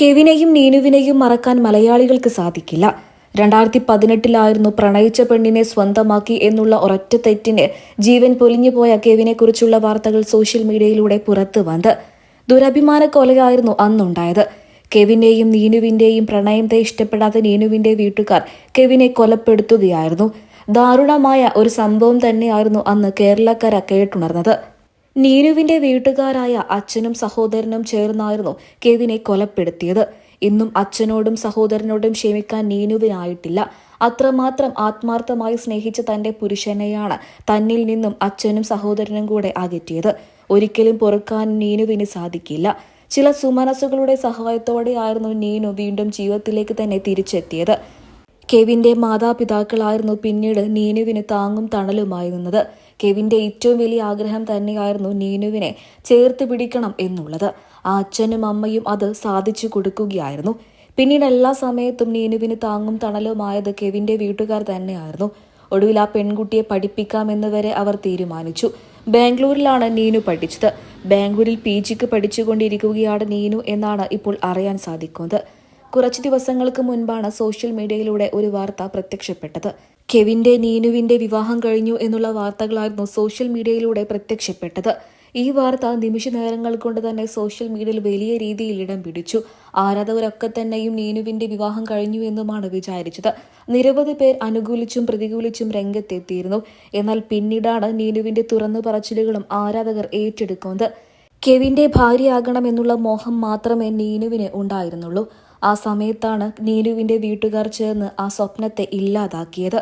കെവിനെയും നീനുവിനെയും മറക്കാൻ മലയാളികൾക്ക് സാധിക്കില്ല. രണ്ടായിരത്തി പതിനെട്ടിലായിരുന്നു പ്രണയിച്ച പെണ്ണിനെ സ്വന്തമാക്കി എന്നുള്ള ഒരൊറ്റ തെറ്റിന് ജീവൻ പൊലിഞ്ഞുപോയ കെവിനെക്കുറിച്ചുള്ള വാർത്തകൾ സോഷ്യൽ മീഡിയയിലൂടെ പുറത്തു വന്നത്. ദുരഭിമാന കൊലയായിരുന്നു അന്നുണ്ടായത്. കെവിന്റെയും നീനുവിന്റെയും പ്രണയത്തെ ഇഷ്ടപ്പെടാത്ത നീനുവിന്റെ വീട്ടുകാർ കെവിനെ കൊലപ്പെടുത്തുകയായിരുന്നു. ദാരുണമായ ഒരു സംഭവം തന്നെയായിരുന്നു അന്ന് കേരളക്കര കേട്ടുണർന്നത്. നീനുവിന്റെ വീട്ടുകാരായ അച്ഛനും സഹോദരനും ചേർന്നായിരുന്നു കെവിനെ കൊലപ്പെടുത്തിയത്. ഇന്നും അച്ഛനോടും സഹോദരനോടും ക്ഷമിക്കാൻ നീനുവിനായിട്ടില്ല. അത്രമാത്രം ആത്മാർത്ഥമായി സ്നേഹിച്ച തന്റെ പുരുഷനെയാണ് തന്നിൽ നിന്നും അച്ഛനും സഹോദരനും കൂടെ അകറ്റിയത്. ഒരിക്കലും പൊറുക്കാൻ നീനുവിന് സാധിക്കില്ല. ചില സുമനസ്സുകളുടെ സഹായത്തോടെയായിരുന്നു നീനു വീണ്ടും ജീവിതത്തിലേക്ക് തന്നെ തിരിച്ചെത്തിയത്. കെവിന്റെ മാതാപിതാക്കളായിരുന്നു പിന്നീട് നീനുവിന് താങ്ങും തണലുമായി നിന്നത്. കെവിന്റെ ഏറ്റവും വലിയ ആഗ്രഹം തന്നെയായിരുന്നു നീനുവിനെ ചേർത്ത് പിടിക്കണം എന്നുള്ളത്. ആ അച്ഛനും അമ്മയും അത് സാധിച്ചു കൊടുക്കുകയായിരുന്നു. പിന്നീട് എല്ലാ സമയത്തും നീനുവിന് താങ്ങും തണലുമായത് കെവിന്റെ വീട്ടുകാർ തന്നെയായിരുന്നു. ഒടുവിൽ ആ പെൺകുട്ടിയെ പഠിപ്പിക്കാമെന്ന് വരെ അവർ തീരുമാനിച്ചു. ബാംഗ്ലൂരിലാണ് നീനു പഠിച്ചത്. ബാംഗ്ലൂരിൽ പി ജിക്ക് പഠിച്ചുകൊണ്ടിരിക്കുകയാണ് നീനു എന്നാണ് ഇപ്പോൾ അറിയാൻ സാധിക്കുന്നത്. കുറച്ച് ദിവസങ്ങൾക്ക് മുൻപാണ് സോഷ്യൽ മീഡിയയിലൂടെ ഒരു വാർത്ത പ്രത്യക്ഷപ്പെട്ടത്. കെവിന്റെ നീനുവിന്റെ വിവാഹം കഴിഞ്ഞു എന്നുള്ള വാർത്തകളായിരുന്നു സോഷ്യൽ മീഡിയയിലൂടെ പ്രത്യക്ഷപ്പെട്ടത്. ഈ വാർത്ത നിമിഷ നേരങ്ങൾ കൊണ്ട് തന്നെ സോഷ്യൽ മീഡിയയിൽ വലിയ രീതിയിൽ ഇടം പിടിച്ചു. ആരാധകരൊക്കെ തന്നെയും നീനുവിന്റെ വിവാഹം കഴിഞ്ഞു എന്നുമാണ് വിചാരിച്ചത്. നിരവധി പേർ അനുകൂലിച്ചും പ്രതികൂലിച്ചും രംഗത്തെത്തിയിരുന്നു. എന്നാൽ പിന്നീടാണ് നീനുവിന്റെ തുറന്നു പറച്ചിലുകളും ആരാധകർ ഏറ്റെടുക്കുന്നത്. കെവിന്റെ ഭാര്യയാകണമെന്നുള്ള മോഹം മാത്രമേ നീനുവിന് ഉണ്ടായിരുന്നുള്ളൂ. ആ സമയത്താണ് നീനുവിന്റെ വീട്ടുകാർ ചേർന്ന് ആ സ്വപ്നത്തെ ഇല്ലാതാക്കിയത്.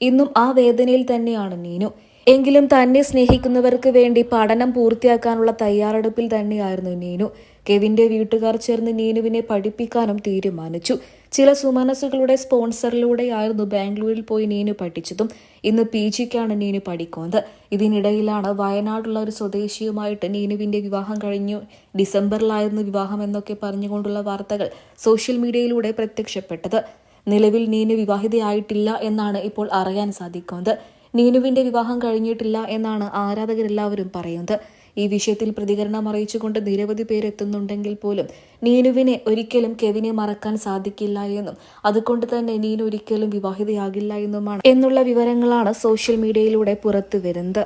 ഇന്നും ആ വേദനയിൽ തന്നെയാണ് നീനു. എങ്കിലും തന്നെ സ്നേഹിക്കുന്നവർക്ക് വേണ്ടി പഠനം പൂർത്തിയാക്കാനുള്ള തയ്യാറെടുപ്പിൽ തന്നെയായിരുന്നു നീനു. കെവിന്റെ വീട്ടുകാർ ചേർന്ന് നീനുവിനെ പഠിപ്പിക്കാനും തീരുമാനിച്ചു. ചില സുമനസുകളുടെ സ്പോൺസറിലൂടെയായിരുന്നു ബാംഗ്ലൂരിൽ പോയി നീനു പഠിച്ചതും. ഇന്ന് പി ജിക്കാണ് നീനു പഠിക്കുന്നത്. ഇതിനിടയിലാണ് വയനാടുള്ള ഒരു സ്വദേശിയുമായിട്ട് നീനുവിന്റെ വിവാഹം കഴിഞ്ഞു. ഡിസംബറിലായിരുന്നു വിവാഹം എന്നൊക്കെ പറഞ്ഞുകൊണ്ടുള്ള വാർത്തകൾ സോഷ്യൽ മീഡിയയിലൂടെ പ്രത്യക്ഷപ്പെട്ടത്. നിലവിൽ നീനു വിവാഹിതയായിട്ടില്ല എന്നാണ് ഇപ്പോൾ അറിയാൻ സാധിക്കുന്നത്. നീനുവിന്റെ വിവാഹം കഴിഞ്ഞിട്ടില്ല എന്നാണ് ആരാധകരെല്ലാവരും പറയുന്നത്. ഈ വിഷയത്തിൽ പ്രതികരണം അറിയിച്ചുകൊണ്ട് നിരവധി പേരെത്തുന്നുണ്ടെങ്കിൽ പോലും നീനുവിനെ ഒരിക്കലും കെവിനെ മറക്കാൻ സാധിക്കില്ല എന്നും അതുകൊണ്ട് തന്നെ നീനു ഒരിക്കലും വിവാഹിതയാകില്ല എന്നുമാണ് എന്നുള്ള വിവരങ്ങളാണ് സോഷ്യൽ മീഡിയയിലൂടെ പുറത്തു വരുന്നത്